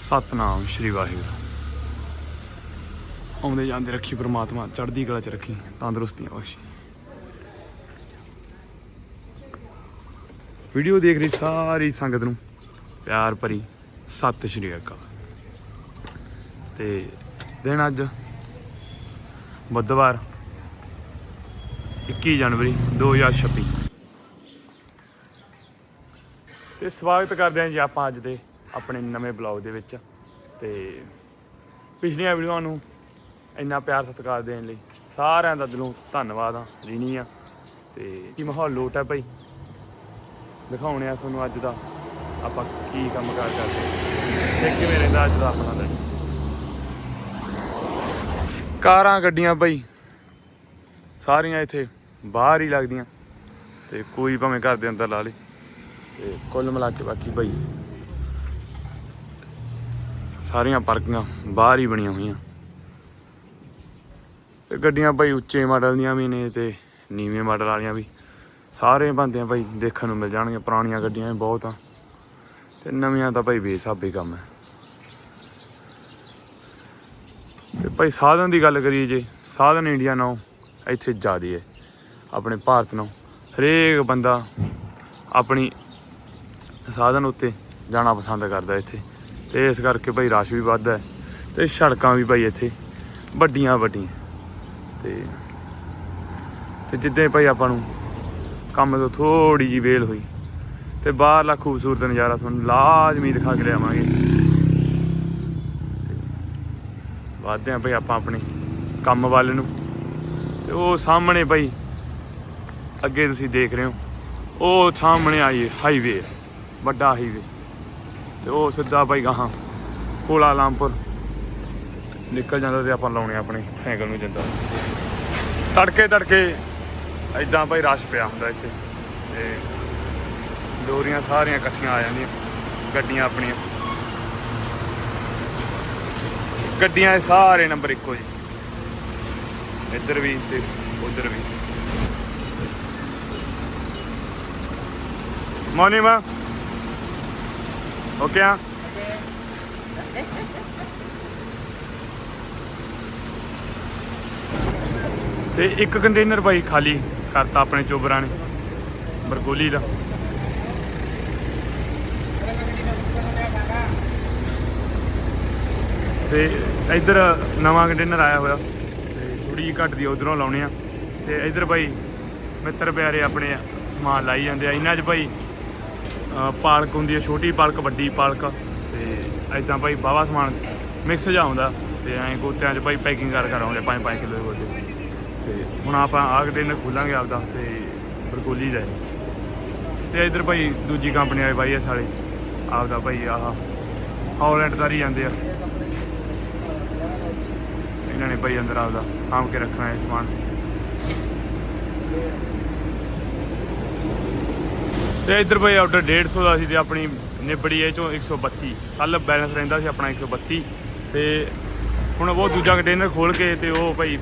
ਸਤਨਾਮ, ਸ਼੍ਰੀ ਵਾਹਿਗੁਰੂ। ਆਉਂਦੇ ਜਾਂਦੇ ਰੱਖੀ ਪ੍ਰਮਾਤਮਾ, ਚੜ੍ਹਦੀ ਕਲਾ ਚ ਰੱਖੀ, ਤੰਦਰੁਸਤੀਆਂ ਬਖਸ਼ੀ। ਵੀਡੀਓ ਦੇਖ ਰਹੀ ਸਾਰੀ ਸੰਗਤ ਨੂੰ। ਪਿਆਰ ਭਰੀ ਸਤਿ ਸ਼੍ਰੀ ਅਕਾਲ। ਤੇ ਦਿਨ ਅੱਜ ਬੁੱਧਵਾਰ 21 ਜਨਵਰੀ 2026 ਤੇ ਸਵਾਗਤ ਕਰਦੇ ਹਾਂ ਜੀ ਆਪਾਂ ਅੱਜ ਦੇ ਆਪਣੇ ਨਵੇਂ ਬਲੌਗ ਦੇ ਵਿੱਚ ਤੇ ਪਿਛਲੀਆਂ ਵੀਡੀਓਆਂ ਨੂੰ ਇੰਨਾ ਪਿਆਰ ਸਤਿਕਾਰ ਦੇਣ ਲਈ ਸਾਰਿਆਂ ਦਾ ਦਿਲੋਂ ਧੰਨਵਾਦ ਆ, ਰਿਣੀ ਆ ਤੇ ਕੀ ਮਾਹੌਲ ਲੋਟ ਹੈ ਭਾਈ? ਦਿਖਾਉਣੇ ਆ ਤੁਹਾਨੂੰ ਅੱਜ ਦਾ ਆਪਾਂ ਕੀ ਕੰਮ ਕਾਰ ਕਰਦੇ ਤੇ ਕਿਵੇਂ ਰਹਿੰਦਾ ਅੱਜ ਦਾ ਆਪਣਾ ਦਿਨ? ਕਾਰਾਂ ਗੱਡੀਆਂ ਭਾਈ, ਸਾਰੀਆਂ ਇੱਥੇ ਬਾਹਰ ਹੀ ਲੱਗਦੀਆਂ ਤੇ ਕੋਈ ਭਾਵੇਂ ਘਰ ਦੇ ਅੰਦਰ ਲਾ ਲੇ ਤੇ ਕੁੱਲ ਮਿਲਾ ਕੇ ਬਾਕੀ ਭਾਈ ਸਾਰੀਆਂ ਪਾਰਕਿੰਗਾਂ ਬਾਹਰ ਹੀ ਬਣੀਆਂ ਹੋਈਆਂ। ਤੇ ਗੱਡੀਆਂ ਭਾਈ ਉੱਚੇ ਮਾਡਲ ਦੀਆਂ ਵੀ ਨੇ ਤੇ ਨੀਵੇਂ ਮਾਡਲ ਵਾਲੀਆਂ ਵੀ। ਸਾਰੇ ਬੰਦੇ ਭਾਈ ਦੇਖਣ ਨੂੰ ਮਿਲ ਜਾਣਗੀਆਂ, ਪੁਰਾਣੀਆਂ ਗੱਡੀਆਂ ਵੀ ਬਹੁਤ ਆ। ਤੇ ਨਵੀਆਂ ਤਾਂ ਭਾਈ ਬੇਸਾਬੇ ਕੰਮ ਹੈ। ਤੇ ਭਾਈ ਸਾਧਨ ਦੀ ਗੱਲ ਕਰੀਏ ਜੇ, ਸਾਧਨ ਇੰਡੀਆ ਨਾਲੋਂ ਇੱਥੇ ਜ਼ਿਆਦੇ ਹੈ, ਆਪਣੇ ਭਾਰਤ ਨਾਲੋਂ। ਹਰੇਕ ਬੰਦਾ ਆਪਣੀ ਸਾਧਨ ਉੱਤੇ ਜਾਣਾ ਪਸੰਦ ਕਰਦਾ ਇੱਥੇ। ਤੇ ਇਸ ਕਰਕੇ ਭਾਈ ਰਸ਼ ਵੀ ਵੱਧ ਹੈ ਤੇ ਸੜਕਾਂ ਵੀ ਭਾਈ ਇੱਥੇ ਵੱਡੀਆਂ ਵੱਡੀਆਂ। ਤੇ ਤੇ ਜਿੱਦਾਂ ਭਾਈ ਆਪਾਂ ਨੂੰ ਕੰਮ ਤੋਂ ਥੋੜੀ ਜੀ ਵੇਲ ਹੋਈ ਤੇ ਬਾਹਰਲਾ ਖੂਬਸੂਰਤ ਨਜ਼ਾਰਾ ਤੁਹਾਨੂੰ ਲਾਜ਼ਮੀ ਦਿਖਾ ਕੇ ਲਿਆਵਾਂਗੇ। ਵਾਦਦੇ ਆ ਭਾਈ ਆਪਾਂ ਆਪਣੇ ਕੰਮ ਵਾਲੇ ਨੂੰ। ਤੇ ਉਹ ਸਾਹਮਣੇ ਭਾਈ ਅੱਗੇ ਤੁਸੀਂ ਦੇਖ ਰਹੇ ਹੋ, ਉਹ ਸਾਹਮਣੇ ਆਈਏ ਹਾਈਵੇ ਵੱਡਾ ਹਾਈਵੇ ਤੇ ਉਹ ਸਿੱਧਾ ਭਾਈ ਗਾਹਾਂ ਕੋਲਾ ਲਾਮਪੁਰ ਨਿਕਲ ਜਾਂਦਾ ਤੇ ਆਪਾਂ ਲਾਉਣੇ ਆਪਣੇ ਸਾਈਕਲ ਨੂੰ ਜਾਂਦਾ। ਤੜਕੇ ਤੜਕੇ ਐਦਾਂ ਭਾਈ ਰਸ਼ ਪਿਆ ਹੁੰਦਾ ਇੱਥੇ। ਤੇ ਲੋਰੀਆਂ ਸਾਰੀਆਂ ਇਕੱਠੀਆਂ ਆ ਜਾਂਦੀਆਂ, ਗੱਡੀਆਂ ਆਪਣੀਆਂ। ਗੱਡੀਆਂ ਦੇ ਸਾਰੇ ਨੰਬਰ ਇੱਕੋ ਜੀ ਇੱਧਰ ਵੀ ਤੇ ਉਧਰ ਵੀ। ਮੋਨੀ ਮਾ ਓਕੇ ਤੇ ਇੱਕ ਕੰਟੇਨਰ ਭਾਈ ਖਾਲੀ ਕਰਤਾ ਆਪਣੇ ਚੋਬਰਾਂ ਨੇ, ਬਰਗੋਲੀ ਦਾ। ਤੇ ਇੱਧਰ ਨਵਾਂ ਕੰਟੇਨਰ ਆਇਆ ਹੋਇਆ, ਤੇ ਥੋੜੀ ਜਿਹੀ ਘੱਟ ਦੀ ਉਧਰੋਂ ਲਾਉਣੇ ਆ। ਤੇ ਇੱਧਰ ਭਾਈ ਮਿੱਤਰ ਪਿਆਰੇ ਆਪਣੇ ਸਮਾਨ ਲਾਈ ਜਾਂਦੇ ਆ। ਇਹਨਾਂ 'ਚ ਭਾਈ ਪਾਲਕ ਹੁੰਦੀ ਹੈ, ਛੋਟੀ ਪਾਲਕ, ਵੱਡੀ ਪਾਲਕ। ਤੇ ਐਦਾਂ ਭਾਈ ਬਾਵਾ ਸਮਾਨ ਮਿਕਸ ਜਾ ਹੁੰਦਾ ਤੇ ਐਂ ਗੋਤਿਆਂ 'ਚ ਭਾਈ ਪੈਕਿੰਗ ਕਰ ਕਰ ਆਉਂਦੇ 5-5 ਕਿਲੋ ਦੇ ਗੋਤੇ। ਤੇ ਹੁਣ ਆਪਾਂ ਆਗ ਦਿਨ ਖੋਲਾਂਗੇ ਆਪਦਾ ਤੇ ਬਰਕੋਲੀ ਦਾ। ਹੈ। ਤੇ ਇੱਧਰ ਭਾਈ ਦੂਜੀ ਕੰਪਨੀ ਵਾਲੇ ਭਾਈ ਇਹ ਸਾਲੇ ਆਪਦਾ ਭਾਈ ਆਹ ਹੌਲੈਂਡ ਦਾ ਹੀ ਜਾਂਦੇ ਆ। ਇਹਨਾਂ ਨੇ ਭਾਈ ਅੰਦਰ ਆਪਦਾ ਸਾਂਭ ਕੇ ਰੱਖਣਾ ਹੈ ਸਮਾਨ। ਤੇ ਇੱਧਰ ਭਾਈ ਆਰਡਰ 150 ਦਾ ਸੀ ਤੇ ਆਪਣੀ ਨਿਬੜੀ ਇਹ ਚੋਂ 132 ਕੱਲ ਬੈਲੈਂਸ ਰਹਿੰਦਾ ਸੀ ਆਪਣਾ 132 ਤੇ ਹੁਣ ਉਹ ਦੂਜਾ ਕੰਟੇਨਰ ਖੋਲ ਕੇ ਤੇ ਉਹ ਭਾਈ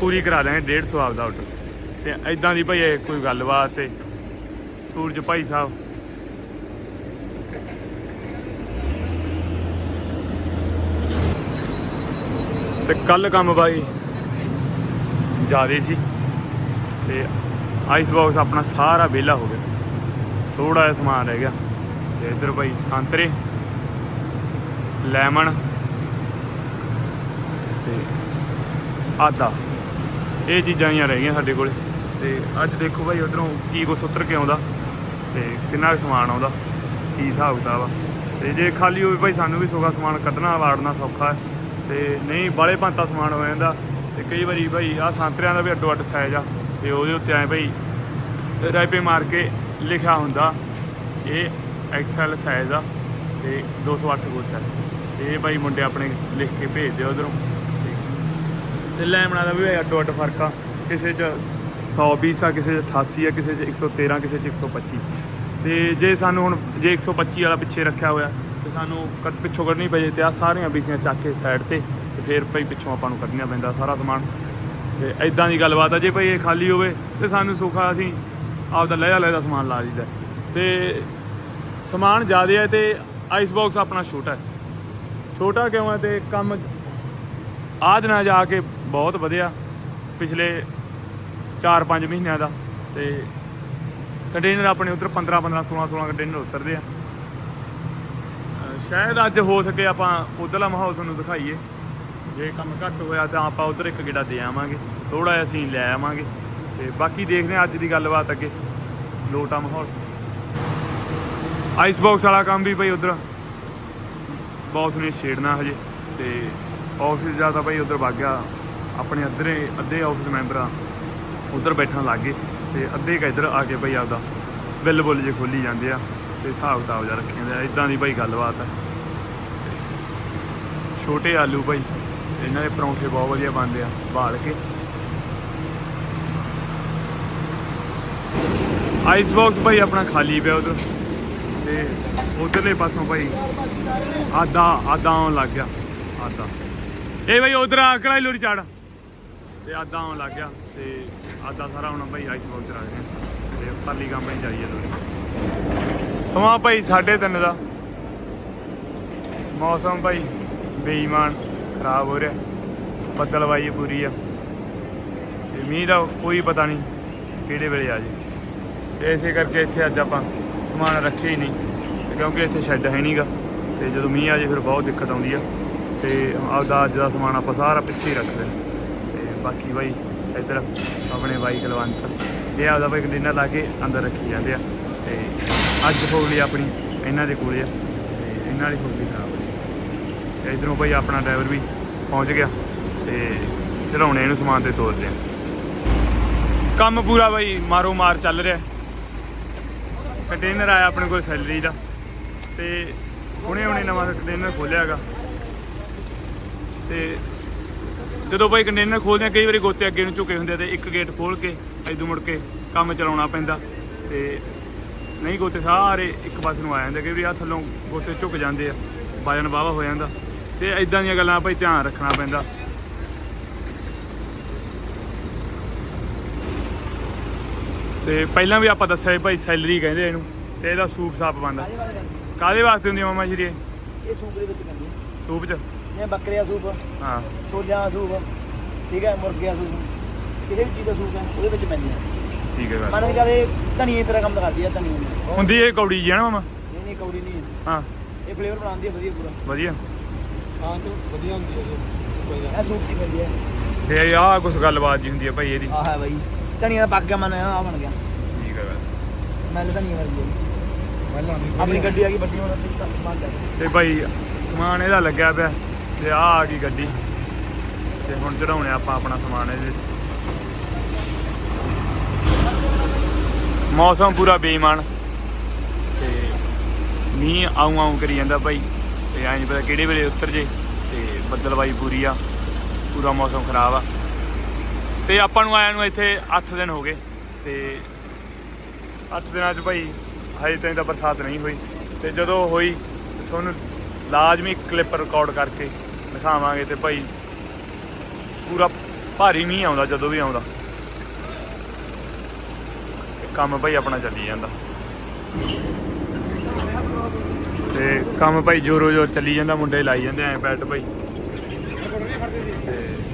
ਪੂਰੀ ਕਰਾ ਦਾਂਗੇ 150 ਆਪਦਾ ਆਰਡਰ ਤੇ ਐਦਾਂ ਦੀ ਭਾਈ ਇਹ ਕੋਈ ਗੱਲਬਾਤ ਤੇ ਸੂਰਜ ਭਾਈ ਸਾਹਿਬ। ਤੇ ਕੱਲ ਕੰਮ ਬਾਈ ਜ਼ਿਆਦੇ ਸੀ। ਤੇ ਆਈਸ ਬਾਕਸ ਆਪਣਾ ਸਾਰਾ ਵਿਹਲਾ ਹੋ ਗਿਆ। ਥੋੜਾ ਜਿਹਾ ਸਮਾਨ ਰਹਿ ਗਿਆ। ਤੇ ਇੱਧਰ ਭਾਈ ਸੰਤਰੇ, ਲੈਮਨ ਤੇ ਆਦਾ ਇਹ ਚੀਜ਼ਾਂ ਹੀ ਰਹਿ ਗਈਆਂ ਸਾਡੇ ਕੋਲ। ਤੇ ਅੱਜ ਦੇਖੋ ਭਾਈ ਉਧਰੋਂ ਕੀ ਕੁਛ ਉਤਰ ਕੇ ਆਉਂਦਾ ਤੇ ਕਿੰਨਾ ਕੁ ਸਮਾਨ ਆਉਂਦਾ, ਕੀ ਹਿਸਾਬ ਕਿਤਾਬ ਆ। ਤੇ ਜੇ ਖਾਲੀ ਹੋਵੇ ਭਾਈ ਸਾਨੂੰ ਵੀ ਸੋਗਾ ਸਮਾਨ ਕੱਢਣਾ, ਵਾੜਨਾ ਸੌਖਾ ਹੈ। ਤੇ ਨਹੀਂ ਬਾਲੇ ਭਾਂਤਾ ਸਮਾਨ ਹੋ ਜਾਂਦਾ। ਤੇ ਕਈ ਵਾਰੀ ਭਾਈ ਆ ਸੰਤਰਿਆਂ ਦਾ ਵੀ ਅੱਡੋ ਅੱਡ ਸਾਈਜ਼ ਆ। ਤੇ ਉਹਦੇ ਉੱਤੇ ਐ ਭਾਈ ਰਾਈਪੇ ਮਾਰ ਕੇ ਲਿਖਿਆ ਹੁੰਦਾ, ਇਹ ਐਕਸਐਲ ਸਾਈਜ਼ ਆ ਤੇ 208 ਗੋਤਾ ਹੈ। ਤੇ ਇਹ ਭਾਈ ਮੁੰਡੇ ਆਪਣੇ ਲਿਖ ਕੇ ਭੇਜ ਭੇਜਦੇ ਉਧਰੋਂ। ਤੇ ਲੈਮਣਾ ਦਾ ਵੀ ਅੱਡੋ ਅੱਡ ਫ਼ਰਕ ਆ, ਕਿਸੇ ਚ 120 ਆ, ਕਿਸੇ ਚ 88 ਆ, ਕਿਸੇ ਚ 113 ਕਿਸੇ ਚ 125 ਤੇ ਜੇ ਸਾਨੂੰ ਹੁਣ, ਜੇ 125 ਵਾਲਾ ਪਿੱਛੇ ਰੱਖਿਆ ਹੋਇਆ, ਤੇ ਸਾਨੂੰ ਕੱਟ ਪਿੱਛੋਂ ਕੱਢਣੀ ਪਏ ਤੇ ਆ ਸਾਰੀਆਂ ਬੀਸੀਆਂ ਚੱਕ ਕੇ ਸਾਈਡ ਤੇ ਤੇ ਫਿਰ ਭਾਈ ਪਿੱਛੋਂ ਆਪਾਂ ਨੂੰ ਕੱਢਣਾ ਪੈਂਦਾ ਸਾਰਾ ਸਮਾਨ। ਤੇ ਐਦਾਂ ਦੀ ਗੱਲਬਾਤ ਆ, ਜੇ ਭਾਈ ਇਹ ਖਾਲੀ ਹੋਵੇ ਤੇ ਸਾਨੂੰ ਸੁੱਖਾ ਅਸੀਂ ਆਪਦਾ ਲੈਦਾ ਲੈਦਾ ਸਮਾਨ ਲਾ ਲਈਦਾ ਤੇ ਸਮਾਨ ਜ਼ਿਆਦਾ ਹੈ ਤੇ ਆਈਸ ਬਾਕਸ ਆਪਣਾ ਛੋਟਾ ਹੈ। ਛੋਟਾ ਕਿਉਂ ਹੈ ਤੇ ਕੰਮ ਆਹ ਦਿਨਾਂ ਜਾ ਕੇ ਬਹੁਤ ਵਧਿਆ ਪਿਛਲੇ 4-5 ਮਹੀਨਿਆਂ ਦਾ। ਤੇ ਕੰਟੇਨਰ ਆਪਣੇ ਉਧਰ 15 15 16 16 ਕੰਟੇਨਰ ਉਤਰਦੇ ਆ। ਸ਼ਾਇਦ ਅੱਜ ਹੋ ਸਕੇ ਆਪਾਂ ਉਧਰਲਾ ਮਾਹੌਲ ਤੁਹਾਨੂੰ ਦਿਖਾਈਏ। ਜੇ ਕੰਮ ਘੱਟ ਹੋਇਆ ਤਾਂ ਆਪਾਂ ਉਧਰ ਇੱਕ ਗੇੜਾ ਦੇ ਆਵਾਂਗੇ। ਥੋੜਾ ਜਿਹਾ ਸੀਨ ਲੈ ਆਵਾਂਗੇ। ਤੇ ਬਾਕੀ ਦੇਖਦੇ ਹਾਂ ਅੱਜ ਦੀ ਗੱਲਬਾਤ ਅੱਗੇ। ਲੋਟਾ ਮਾਹੌਲ। ਆਈਸ ਬਾਕਸ ਵਾਲਾ ਕੰਮ ਵੀ ਭਾਈ ਉਧਰ। ਬੌਸ ਨੇ ਛੇੜਨਾ ਹਜੇ ਤੇ ਆਫਿਸ ਤਾਂ ਭਾਈ ਉਧਰ ਵਗ ਗਿਆ। ਆਪਣੇ ਅੱਧੇ ਅੱਧੇ ਆਫਿਸ ਮੈਂਬਰ ਆ ਉਧਰ ਬੈਠਣ ਲੱਗ ਗਏ ਤੇ ਅੱਧੇ ਕ ਇੱਧਰ ਆ ਕੇ ਭਾਈ ਆਪਦਾ ਬਿੱਲ ਬੁੱਲ ਜੇ ਖੋਲੀ ਜਾਂਦੇ ਆ ਤੇ ਹਿਸਾਬ ਕਿਤਾਬ ਜਿਹਾ ਰੱਖੇ ਜਾਂਦੇ ਆ। ਇਦਾਂ ਦੀ ਭਾਈ ਗੱਲਬਾਤ ਆ। ਛੋਟੇ ਆਲੂ ਭਾਈ ਇਹਨਾਂ ਦੇ ਪਰੌਂਠੇ ਬਹੁਤ ਵਧੀਆ ਬਣਦੇ ਆ, ਬਾਲ ਕੇ। ਆਈਸ ਬਾਕਸ ਭਾਈ ਆਪਣਾ ਖਾਲੀ ਪਿਆ ਉਧਰ। ਤੇ ਉਧਰਲੇ ਪਾਸੋਂ ਭਾਈ ਆਦਾ ਆਦਾ ਆਉਣ ਲੱਗ ਗਿਆ। ਆਦਾ ਇਹ ਭਾਈ ਉਧਰ ਆ ਲੋਰੀ ਚਾੜ ਤੇ ਆਦਾ ਆਉਣ ਲੱਗ ਗਿਆ ਤੇ ਆਦਾ ਸਾਰਾ ਹੁਣ ਭਾਈ ਆਈਸ ਬਾਕਸ ਰੱਖ ਰਹੇ ਤੇ ਪਰਲੀ ਕੰਮ ਭਾਈ ਜਾਈਏ ਲੋਰੀ। ਸਮਾਂ ਭਾਈ 3:30 ਦਾ। ਮੌਸਮ ਭਾਈ ਬੇਈਮਾਨ, ਖਰਾਬ ਹੋ ਰਿਹਾ। ਬੱਦਲਵਾਈ ਪੂਰੀ ਆ। ਤੇ ਮੀਂਹ ਦਾ ਕੋਈ ਪਤਾ ਨਹੀਂ ਕਿਹੜੇ ਵੇਲੇ ਆ ਜੇ। ਤੇ ਇਸੇ ਕਰਕੇ ਇੱਥੇ ਅੱਜ ਆਪਾਂ ਸਮਾਨ ਰੱਖਿਆ ਹੀ ਨਹੀਂ, ਕਿਉਂਕਿ ਇੱਥੇ ਸ਼ੈੱਡ ਹੈ ਨਹੀਂਗਾ ਤੇ ਜਦੋਂ ਮੀਂਹ ਆ ਜੇ ਫਿਰ ਬਹੁਤ ਦਿੱਕਤ ਆਉਂਦੀ ਆ। ਤੇ ਆਪਦਾ ਅੱਜ ਦਾ ਸਮਾਨ ਆਪਾਂ ਸਾਰਾ ਪਿੱਛੇ ਹੀ ਰੱਖਦੇ ਨੇ ਤੇ ਬਾਕੀ ਬਾਈ, ਇੱਧਰ ਆਪਣੇ ਬਾਈ ਕਲਵੰਤ, ਇਹ ਆਪਦਾ ਬਾਈ ਕੰਟੇਨਰ ਲਾ ਕੇ ਅੰਦਰ ਰੱਖੀ ਜਾਂਦੇ ਆ। ਤੇ ਅੱਜ ਫੋਗਲੀ ਆਪਣੀ ਇਹਨਾਂ ਦੇ ਕੋਲੇ ਆ, ਤੇ ਇਹਨਾਂ ਦੀ ਫੋਗਲੀ ਖਰਾਬ ਆ ਤੇ ਇਧਰੋਂ ਭਾਈ ਆਪਣਾ ਡਰਾਈਵਰ ਵੀ ਪਹੁੰਚ ਗਿਆ, ਤੇ ਚੜਾਉਣੇ ਇਹਨੂੰ ਸਮਾਨ ਤੇ ਤੋਰਦੇ ਆ। ਕੰਮ ਪੂਰਾ ਬਾਈ ਮਾਰੋ ਮਾਰ ਚੱਲ ਰਿਹਾ। ਕੰਟੇਨਰ ਆਇਆ ਆਪਣੇ ਕੋਲ ਸੈਲਰੀ ਦਾ ਤੇ ਹੁਣੇ ਹੁਣੇ ਨਵਾਂ ਕੰਟੇਨਰ ਖੋਲਿਆਗਾ ਤੇ ਜਦੋਂ ਭਾਈ ਕੰਟੇਨਰ ਖੋਲਦੇ ਆ ਕਈ ਵਾਰੀ ਗੋਤੇ ਅੱਗੇ ਨੂੰ ਝੁਕੇ ਹੁੰਦੇ ਆ ਤੇ ਇੱਕ ਗੇਟ ਖੋਲ ਕੇ ਇਦੋਂ ਮੁੜ ਕੇ ਕੰਮ ਚਲਾਉਣਾ ਪੈਂਦਾ ਤੇ ਨਹੀਂ ਗੋਤੇ ਸਾਰੇ ਇੱਕ ਪਾਸੇ ਨੂੰ ਆ ਜਾਂਦੇ ਕਈ ਵਾਰੀ ਆ ਥੱਲੋਂ ਗੋਤੇ ਝੁਕ ਜਾਂਦੇ ਆ, ਵਜਨ ਵਾਵਾ ਹੋ ਜਾਂਦਾ ਤੇ ਇਦਾਂ ਦੀਆਂ ਗੱਲਾਂ ਭਾਈ ਧਿਆਨ ਰੱਖਣਾ ਪੈਂਦਾ। ਤੇ ਪਹਿਲਾਂ ਵੀ ਆਪਾਂ ਦੱਸਿਆ ਸੀ ਭਾਈ ਸੈਲਰੀ ਕਹਿੰਦੇ ਇਹਨੂੰ ਤੇ ਇਹਦਾ ਸੂਪ ਸਾਪ ਬਣਦਾ। ਕਾਹਦੇ ਬਾਰੇ ਗੱਲ? ਕਾਦੇ ਵਾਸਤੇ ਹੁੰਦੀ ਆ ਮਾਮਾ ਜੀ ਇਹ? ਇਹ ਸੂਪ ਦੇ ਵਿੱਚ ਪੈਂਦੀ ਹੈ ਸੂਪ ਚ? ਜਿਵੇਂ ਬੱਕਰੇ ਦਾ ਸੂਪ ਹਾਂ। ਛੋਲਿਆਂ ਦਾ ਸੂਪ ਠੀਕ ਹੈ ਮੁਰਗੇ ਦਾ ਸੂਪ ਕਿਸੇ ਵੀ ਚੀਜ਼ ਦਾ ਸੂਪ ਹੈ ਉਹਦੇ ਵਿੱਚ ਪੈਂਦੀ ਹੈ ਠੀਕ ਹੈ ਮੰਨ ਕੇ ਚੱਲ ਇਹ ਧਨੀਏ ਤਰ੍ਹਾਂ ਕੰਮ ਕਰਦੀ ਹੈ ਧਨੀਏ ਹੁੰਦੀ ਇਹ ਕੌੜੀ ਜੀ ਆ ਨਾ ਮਾਮਾ? ਨਹੀਂ ਨਹੀਂ ਕੌੜੀ ਨਹੀਂ ਹੈ। ਹਾਂ। ਇਹ ਫਲੇਵਰ ਬਣਾਉਂਦੀ ਹੈ ਵਧੀਆ ਪੂਰਾ। ਵਧੀਆ। ਹਾਂ ਤੇ ਵਧੀਆ ਹੁੰਦੀ ਹੈ ਜੀ। ਕੋਈ ਗੱਲ ਇਹ ਸੂਪ ਦੀ ਪੈਂਦੀ ਹੈ ਤੇ ਆਹ ਕੁਛ ਗੱਲਬਾਤ ਜੀ ਹੁੰਦੀ ਹੈ ਭਾਈ ਇਹਦੀ। ਆਹ ਹੈ ਬਾਈ। ਧਨੀਆ ਦਾ ਪੱਕ ਗਿਆ ਮਨ ਆ ਬਣ ਗਿਆ। ਠੀਕ ਹੈ ਸਮੈਲ ਵਰਗੀ ਹੈ ਨਹੀਂ। ਪਹਿਲਾਂ ਨਹੀਂ ਆਪਣੀ ਗੱਡੀ ਆ ਗਈ ਵੱਡੀ ਹੁਣ ਆਪਣੀ ਤਾਂ ਬੰਦ ਹੈ ਤੇ ਭਾਈ ਸਮਾਨ ਇਹਦਾ ਲੱਗਿਆ ਪਿਆ ਤੇ ਆਹ ਆ ਗਈ ਗੱਡੀ। ਤੇ ਹੁਣ ਚੜਾਉਣੇ ਆਪਾਂ ਆਪਣਾ ਸਮਾਨ ਇਹਦੇ। ਮੌਸਮ ਪੂਰਾ ਬੇਈਮਾਨ। ਤੇ ਮੀਂਹ ਆਉਂ ਆਉਂ ਕਰੀ ਜਾਂਦਾ ਭਾਈ ਤੇ ਐਂ ਨੀ ਪਤਾ ਕਿਹੜੇ ਵੇਲੇ ਉਤਰ ਜੇ ਤੇ ਬੱਦਲਵਾਈ ਪੂਰੀ ਆ। ਪੂਰਾ ਮੌਸਮ ਖਰਾਬ ਆ। ਤੇ ਆਪਾਂ ਨੂੰ ਆਇਆ ਨੂੰ ਇੱਥੇ 8 ਦਿਨ ਹੋ ਗਏ ਤੇ 8 ਦਿਨਾਂ 'ਚ ਭਾਈ ਹਜੇ ਤਾਈਂ ਤਾਂ ਬਰਸਾਤ ਨਹੀਂ ਹੋਈ ਤੇ ਜਦੋਂ ਹੋਈ ਤੁਹਾਨੂੰ ਲਾਜ਼ਮੀ ਕਲਿੱਪ ਰਿਕਾਰਡ ਕਰਕੇ ਦਿਖਾਵਾਂਗੇ ਤੇ ਭਾਈ ਪੂਰਾ ਭਾਰੀ ਮੀਂਹ ਆਉਂਦਾ ਜਦੋਂ ਵੀ ਆਉਂਦਾ। ਕੰਮ ਭਾਈ ਆਪਣਾ ਚੱਲੀ ਜਾਂਦਾ। ਤੇ ਕੰਮ ਭਾਈ ਜੋਰੋ ਜੋਰ ਚੱਲੀ ਜਾਂਦਾ, ਮੁੰਡੇ ਲਾਈ ਜਾਂਦੇ ਐ ਬੈਟ ਭਾਈ। ਤੇ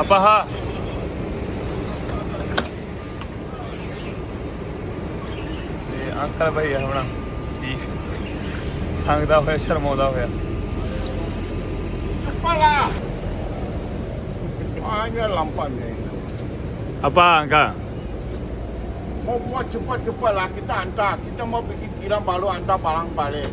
ਆਪਾਂ ਹਾਂ ਤੇ ਅੰਕਲ ਭਾਈ ਆਪਣਾ ਠੀਕ ਸੰਗਦਾ ਹੋਇਆ ਸ਼ਰਮਾਉਂਦਾ ਹੋਇਆ Kepala. Hanya lampanya ini. ਆਪਾਂ ਅੰਕਾ Mau buat cepat-cepat lah kita hantar. Kita mau bikin kiram baru hantar barang balik.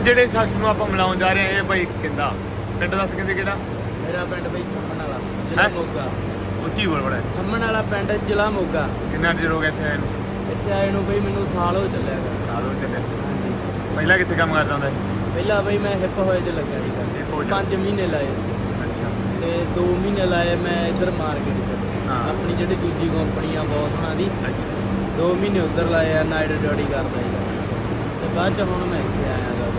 ਹੁਣ ਜਿਹੜੇ ਸ਼ਖਸ ਨੂੰ ਆਪਾਂ ਮਿਲਾਉਣ ਜਾ ਰਹੇ ਹਾਂ ਇਹ ਭਾਈ ਕਿੰਦਾ? ਪਿੰਡ ਦੱਸ ਕਿੰਦੇ ਕਿਹੜਾ? ਮੇਰਾ ਪਿੰਡ ਬਈ ਥੰਮਣ ਵਾਲਾ ਜ਼ਿਲ੍ਹਾ ਹੈਂ? ਮੋਗਾ। ਉੱਚੀ ਬੋਲ ਬੜਾ। ਥੰਮਣ ਵਾਲਾ ਪਿੰਡ ਜ਼ਿਲ੍ਹਾ ਮੋਗਾ। ਕਿੰਨਾ ਚਿਰ ਹੋ ਗਿਆ ਇੱਥੇ ਆਏ ਨੂੰ? ਇੱਥੇ ਆਏ ਨੂੰ ਬਈ ਮੈਨੂੰ ਸਾਲ ਹੋ ਚੱਲਿਆ ਗਾ ਸਾਲ ਹੋ ਚੱਲਿਆ। ਹਾਂਜੀ। ਪਹਿਲਾਂ ਕਿੱਥੇ ਕੰਮ ਕਰਦਾ ਹੁੰਦਾ ਸੀ? ਪਹਿਲਾਂ ਬਈ ਮੈਂ ਹਿੱਪ ਹੋਏ ਚ ਲੱਗਿਆ ਸੀ Hip ਜਾ। 5 ਮਹੀਨੇ ਲਾਏ। ਅੱਛਾ। ਤੇ 2 ਮਹੀਨੇ ਲਾਏ ਮੈਂ ਇੱਧਰ ਮਾਰਕੀਟ 'ਚ। ਹਾਂ। ਆਪਣੀ ਜਿਹੜੀ ਦੂਜੀ ਕੰਪਨੀ ਆ ਬਹੁਤ ਉਹਨਾਂ ਦੀ। ਅੱਛਾ। 2 ਮਹੀਨੇ ਉੱਧਰ ਲਾਏ ਆ ਨਾਈਟ ਡਿਊਟੀ ਕਰਦਾ ਸੀ ਤੇ ਬਾਅਦ ਚ ਹੁਣ ਮੈਂ ਇੱਥੇ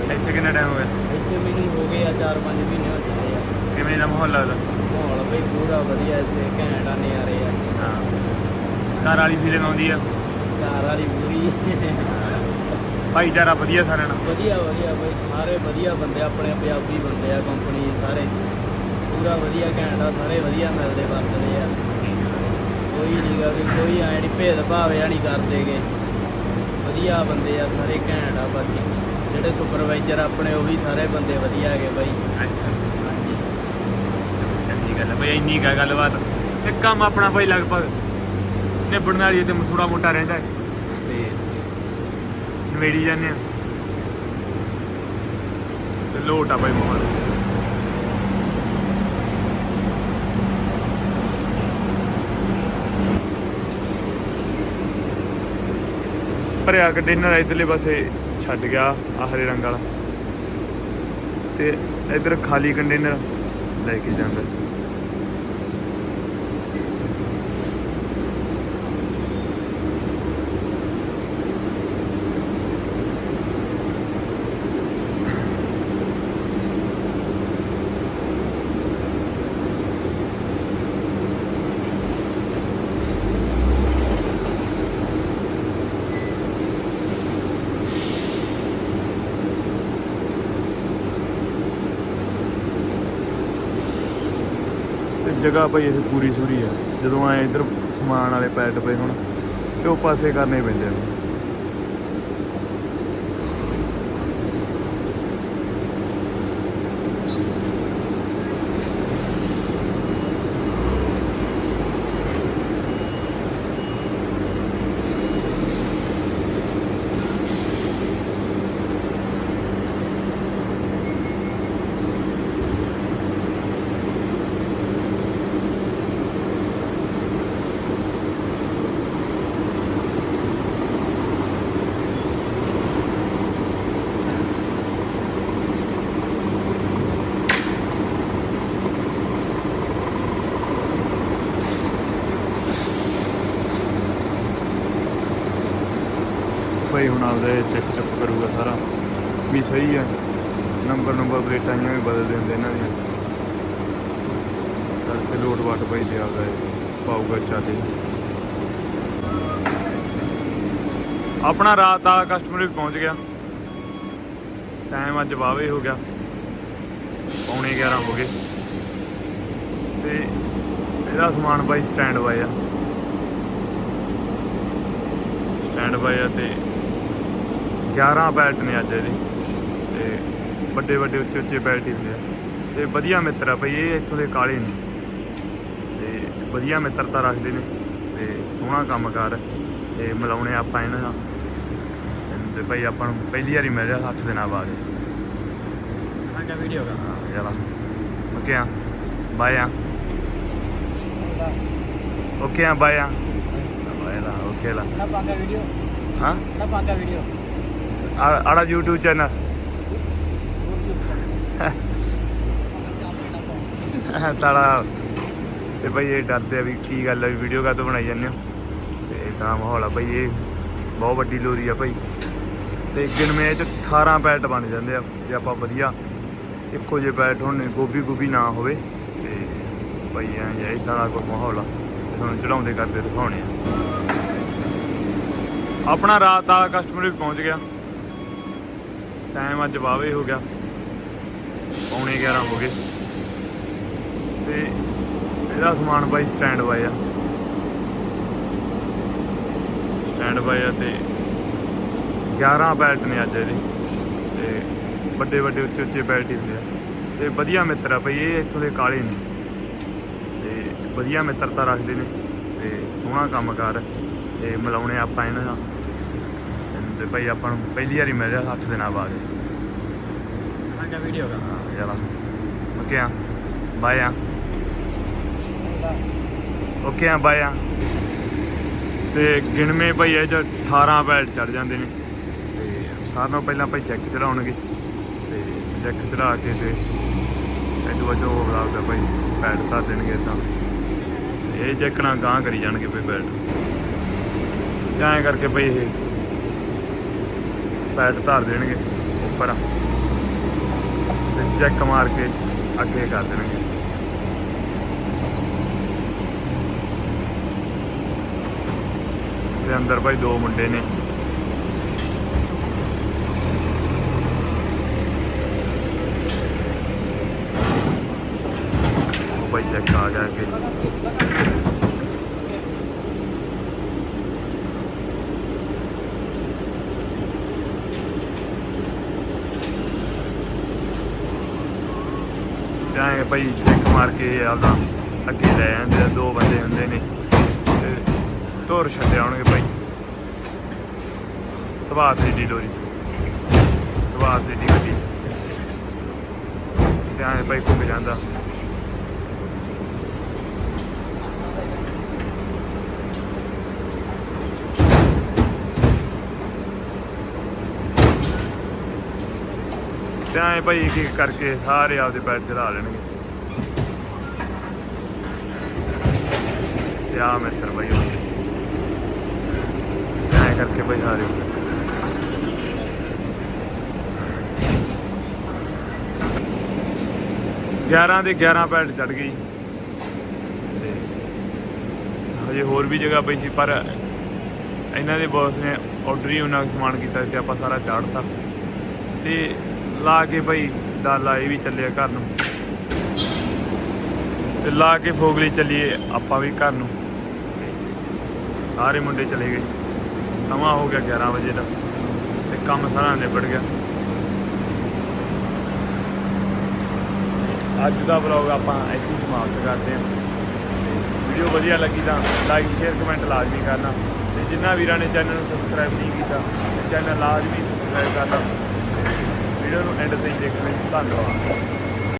ਇੱਥੇ ਕਿੰਨਾ ਟਾਈਮ ਹੋ ਗਿਆ? ਇੱਥੇ ਮੈਨੂੰ ਹੋ ਗਏ ਆ 4-5 ਮਹੀਨੇ ਹੋ ਚੁੱਕੇ ਆ। ਕਿਵੇਂ ਦਾ ਮਾਹੌਲ ਲੱਗਦਾ? ਮਾਹੌਲ ਬਈ ਪੂਰਾ ਵਧੀਆ ਇੱਥੇ ਘੈਂਟ ਆ ਨਜ਼ਾਰੇ ਆ। ਹਾਂ। ਘਰ ਵਾਲੀ ਫੀਲਿੰਗ ਆਉਂਦੀ ਆ? ਘਰ ਵਾਲੀ ਪੂਰੀ। ਭਾਈਚਾਰਾ ਵਧੀਆ ਸਾਰਿਆਂ ਨਾਲ? ਵਧੀਆ ਵਧੀਆ ਬਈ ਸਾਰੇ ਵਧੀਆ ਬੰਦੇ ਆਪਣੇ ਪੰਜਾਬੀ ਬੰਦੇ ਆ ਕੰਪਨੀ ਸਾਰੇ। ਪੂਰਾ ਵਧੀਆ ਘੈਂਟ ਆ ਸਾਰੇ ਵਧੀਆ ਮਿਲਦੇ ਵਰਤਦੇ ਆ। ਕੋਈ ਨਹੀਂਗਾ ਵੀ ਕੋਈ ਐ ਨਹੀਂ ਭੇਦਭਾਵ ਜਾਂ ਨਹੀਂ ਕਰਦੇਗੇ ਵਧੀਆ ਬੰਦੇ ਆ ਸਾਰੇ ਘੈਂਟ ਆ ਬਾਕੀ। ਜਿਹੜੇ ਸੁਪਰਵਾਈਜ਼ਰ ਆਪਣੇ ਉਹ ਵੀ ਸਾਰੇ ਬੰਦੇ ਵਧੀਆ ਹੈਗੇ ਬਾਈ। ਅੱਛਾ। ਹਾਂਜੀ ਚੰਗੀ ਗੱਲ ਹੈ ਬਈ ਇੰਨੀ ਕਾ ਗੱਲਬਾਤ। ਤੇ ਕੰਮ ਆਪਣਾ ਬਈ ਲਗਭਗ ਨਿਬੜਨ ਵਾਲੀ ਹੈ ਤੇ ਥੋੜਾ ਮੋਟਾ ਰਹਿੰਦਾ ਹੈ। ਤੇ ਨਵੇੜੀ ਜਾਂਦੇ ਆ। ਤੇ ਲੋਟ ਆ ਬਈ ਮਾਹੌਲ। ਭਰਿਆ ਕੰਟੇਨਰ ਇਧਰਲੇ ਪਾਸੇ। ਛੱਡ ਗਿਆ ਆ ਹਰੇ ਰੰਗ ਵਾਲਾ। ਤੇ ਇਧਰ ਖਾਲੀ ਕੰਟੇਨਰ ਲੈ ਕੇ ਜਾਂਦਾ। ਜਗ੍ਹਾ ਭਾਈ ਇਹ ਪੂਰੀ ਸੂਰੀ ਆ। ਜਦੋਂ ਆਏ ਇੱਧਰ ਸਮਾਨ ਵਾਲੇ ਪੈਟ ਪਏ ਹੁਣ, ਤੇ ਉਹ ਪਾਸੇ ਕਰਨੇ ਪੈਂਦੇ ਆ। ਭਾਈ ਹੁਣ ਚੈੱਕ ਚੁੱਕ ਕਰੂਗਾ ਸਾਰਾ। ਵੀ ਸਹੀ ਹੈ ਨੰਬਰ ਨੰਬਰ ਪਲੇਟਾਂ ਜਿਹੀਆਂ ਵੀ ਬਦਲ ਦਿੰਦੇ ਇਹਨਾਂ ਦੀਆਂ। ਕਰਕੇ ਲੋਟ ਵਾਟ ਭਾਈ ਤੇ ਆਪਦਾ ਇਹ ਪਾਊਗਾ ਚਾਲੇ। ਆਪਣਾ ਰਾਤ ਆ ਕਸਟਮਰ ਵੀ ਪਹੁੰਚ ਗਿਆ। ਟਾਈਮ ਅੱਜ ਵਾਵੇ ਹੋ ਗਿਆ। ਪੌਣੇ 11 ਹੋ ਗਏ। ਤੇ ਇਹਦਾ ਸਮਾਨ ਬਾਈ ਸਟੈਂਡ ਬਾਈ ਆ। ਸਟੈਂਡ ਬਾਈ ਆ ਤੇ 11 ਬੈਲਟ ਨੇ ਅੱਜ ਇਹਦੇ। ਤੇ ਵੱਡੇ ਵੱਡੇ ਉੱਚੇ ਉੱਚੇ ਬੈਲਟ ਹੀ ਹੁੰਦੇ ਆ। ਤੇ ਵਧੀਆ ਮਿੱਤਰ ਆ ਬਈ ਇਹ ਇੱਥੋਂ ਦੇ ਕਾਲੇ ਨੇ। ਤੇ ਵਧੀਆ ਮਿੱਤਰਤਾ ਰੱਖਦੇ ਨੇ। ਤੇ ਸੋਹਣਾ ਕੰਮਕਾਰ ਤੇ ਮਿਲਾਉਣੇ ਆਪਾਂ ਇਹਨਾਂ ਨਾਲ। ਤੇ ਭਾਈ ਆਪਾਂ ਨੂੰ ਪਹਿਲੀ ਵਾਰੀ ਮਿਲਿਆ 8 ਦਿਨਾਂ ਬਾਅਦ ਸਾਡਾ ਵੀਡੀਓ ਦਾ ਯਾਰਾ ਓਕੇ ਆ। ਬਾਏ ਆ। ਓਕੇ ਆ ਬਾਏ ਆ। ਬਾਏ ਲਾ ਓਕੇ ਲਾ। ਨਾ ਪਾਗਾ ਵੀਡੀਓ ਹਾਂ? ਨਾ ਪਾਗਾ ਵੀਡੀਓ ਆ- ਆੜਾ YouTube ਚੈਨਲ ਤਾਲਾ ਤੇ ਭਾਈ ਇਹ ਡਰਦੇ ਆ ਵੀ ਕੀ ਗੱਲ ਆ ਵੀਡੀਓ ਵੀਡੀਓ ਕਾਹਤੋਂ ਬਣਾਈ ਜਾਂਦੇ ਹੋ? ਤੇ ਇਦਾਂ ਮਾਹੌਲ ਆ ਭਾਈ ਇਹ। ਬਹੁਤ ਵੱਡੀ ਲੋਰੀ ਆ ਭਾਈ ਤੇ ਗਿਣਵੇਂ ਚ 18 ਪੈਟ ਬਣ ਜਾਂਦੇ ਆ, ਜੇ ਆਪਾਂ ਵਧੀਆ ਇੱਕੋ ਜਿਹੇ ਪੈਟ ਹੋਣ, ਗੋਭੀ ਗੋਭੀ ਨਾ ਹੋਵੇ। ਤੇ ਭਾਈ ਐਂ ਜਿਹਾ ਇਦਾਂ ਦਾ ਕੋਈ ਮਾਹੌਲ ਆ। ਤੁਹਾਨੂੰ ਚੜਾਉਂਦੇ ਕਰਦੇ ਦਿਖਾਉਣੇ ਆ। ਆਪਣਾ ਰਾਤ ਵਾਲਾ ਕਸਟਮਰ ਵੀ ਪਹੁੰਚ ਗਿਆ। ਟਾਈਮ ਅੱਜ ਵਾਵੇ ਹੋ ਗਿਆ। ਪੌਣੇ 11 ਹੋ ਗਏ। ਤੇ ਇਹਦਾ ਸਮਾਨ ਬਾਈ ਸਟੈਂਡ ਬਾਈ ਆ। ਸਟੈਂਡ ਬਾਈ ਆ ਤੇ 11 ਬੈਲਟ ਨੇ ਅੱਜ ਇਹਦੇ। ਤੇ ਵੱਡੇ ਵੱਡੇ ਉੱਚੇ ਉੱਚੇ ਬੈਲਟ ਹੁੰਦੇ ਆ। ਤੇ ਵਧੀਆ ਮਿੱਤਰ ਆ ਭਾਈ ਇਹ ਇੱਥੋਂ ਦੇ ਕਾਲੇ ਨੇ। ਤੇ ਵਧੀਆ ਮਿੱਤਰਤਾ ਰੱਖਦੇ ਨੇ। ਤੇ ਸੋਹਣਾ ਕੰਮ ਕੰਮਕਾਰ ਤੇ ਮਿਲਾਉਣੇ ਆਪਾਂ ਇਹਨਾਂ ਨਾਲ। ਤੇ ਭਾਈ ਆਪਾਂ ਨੂੰ ਪਹਿਲੀ ਵਾਰੀ ਮਿਲਿਆ 8 ਦਿਨਾਂ ਬਾਅਦ। ਵੀਡੀਓ ਓਕੇ ਆ? ਬਾਏ ਆ? ਓਕੇ ਆ ਬਾਏ ਆ? ਤੇ ਗਿਣਵੇਂ ਭਾਈ ਇਹ ਚ 18 ਪੈਡ ਚੜ ਜਾਂਦੇ ਨੇ। ਤੇ ਸਾਰਿਆਂ ਨਾਲੋਂ ਪਹਿਲਾਂ ਭਾਈ ਚੈੱਕ ਚੜਾਉਣਗੇ ਤੇ ਚੈੱਕ ਚੜਾ ਕੇ ਤੇ ਇਹਦੋਂ ਬਾਅਦ ਉਹ ਬਲਾਉਗਾ ਭਾਈ ਪੈਡ ਧਰ ਦੇਣਗੇ ਤਾਂ ਇਹ ਚੱਕਣਾ ਗਾਂ ਕਰੀ ਜਾਣਗੇ ਭਾਈ ਤੇ ਐਂ ਕਰਕੇ ਭਾਈ ਇਹ ਪੈਟ ਧਰ ਦੇਣਗੇ ਉੱਪਰ। ਤੇ ਚੈੱਕ ਮਾਰ ਕੇ ਅੱਗੇ ਕਰ ਦੇਣਗੇ। ਤੇ ਅੰਦਰ ਭਾਈ ਦੋ ਮੁੰਡੇ ਨੇ। ਉਹ ਭਾਈ ਚੈੱਕ ਆ ਗਿਆ ਅੱਗੇ ਜਾਏ ਭਾਈ ਚੈੱਕ ਮਾਰ ਕੇ ਆਪਦਾ ਅੱਗੇ ਲੈ ਜਾਂਦੇ ਆ, ਦੋ ਬੰਦੇ ਹੁੰਦੇ ਨੇ। ਤੇ ਧੁਰ ਛੱਡੇ ਆਉਣਗੇ ਭਾਈ। ਸਵਾਦ ਦੀ ਡੀ ਲੋਰੀ ਸਵਾਦ ਦੀ ਡੀ ਗੱਡੀ ਤੇ ਆਏ ਭਾਈ ਘੁੰਮ ਜਾਂਦਾ। ਤੇ ਆਏ ਭਾਈ ਇੱਕ ਇੱਕ ਕਰਕੇ ਸਾਰੇ ਆਪਦੇ ਪੈਰ ਚੜਾ ਲੈਣਗੇ। ਤੇ ਆ ਮਿੱਤਰ ਐ ਕਰਕੇ ਭਾਈ ਸਾਰੇ ਗਿਆਰਾਂ ਦੇ 11 ਪੈਡ ਚੜ ਗਈ। ਤੇ ਹਜੇ ਹੋਰ ਵੀ ਜਗ੍ਹਾ ਪਈ ਸੀ, ਪਰ ਇਹਨਾਂ ਦੇ ਬੌਸ ਨੇ ਆਰਡਰ ਹੀ ਉਹਨਾਂ ਕੁ ਸਮਾਨ ਕੀਤਾ ਤੇ ਆਪਾਂ ਸਾਰਾ ਚਾੜਤਾ ਤੇ ਲਾ ਕੇ ਭਾਈ ਡਾਲਾ ਇਹ ਵੀ ਚੱਲਿਆ ਘਰ ਨੂੰ। ਤੇ ਲਾ ਕੇ ਫੋਗਲੀ ਚੱਲੀਏ ਆਪਾਂ ਵੀ ਘਰ ਨੂੰ। ਸਾਰੇ ਮੁੰਡੇ ਚਲੇ ਗਏ। ਸਮਾਂ ਹੋ ਗਿਆ 11 ਵਜੇ ਦਾ ਤੇ ਕੰਮ ਸਾਰਾ ਨਿਬੜ ਗਿਆ। ਅੱਜ ਦਾ ਵਲੌਗ ਆਪਾਂ ਇੱਥੇ ਸਮਾਪਤ ਕਰਦੇ ਹਾਂ। ਵੀਡੀਓ ਵਧੀਆ ਲੱਗੀ ਤਾਂ ਲਾਈਕ ਸ਼ੇਅਰ ਕਮੈਂਟ ਲਾਜ਼ਮੀ ਕਰਨਾ। ਤੇ ਜਿਨ੍ਹਾਂ ਵੀਰਾਂ ਨੇ ਚੈਨਲ ਨੂੰ ਸਬਸਕ੍ਰਾਈਬ ਨਹੀਂ ਕੀਤਾ, ਤੇ ਚੈਨਲ ਲਾਜ਼ਮੀ ਸਬਸਕ੍ਰਾਈਬ ਕਰਨਾ। ਵੀਡੀਓ ਨੂੰ ਐਂਡ ਤਾਈਂ ਦੇਖਣ। ਲਈ ਧੰਨਵਾਦ।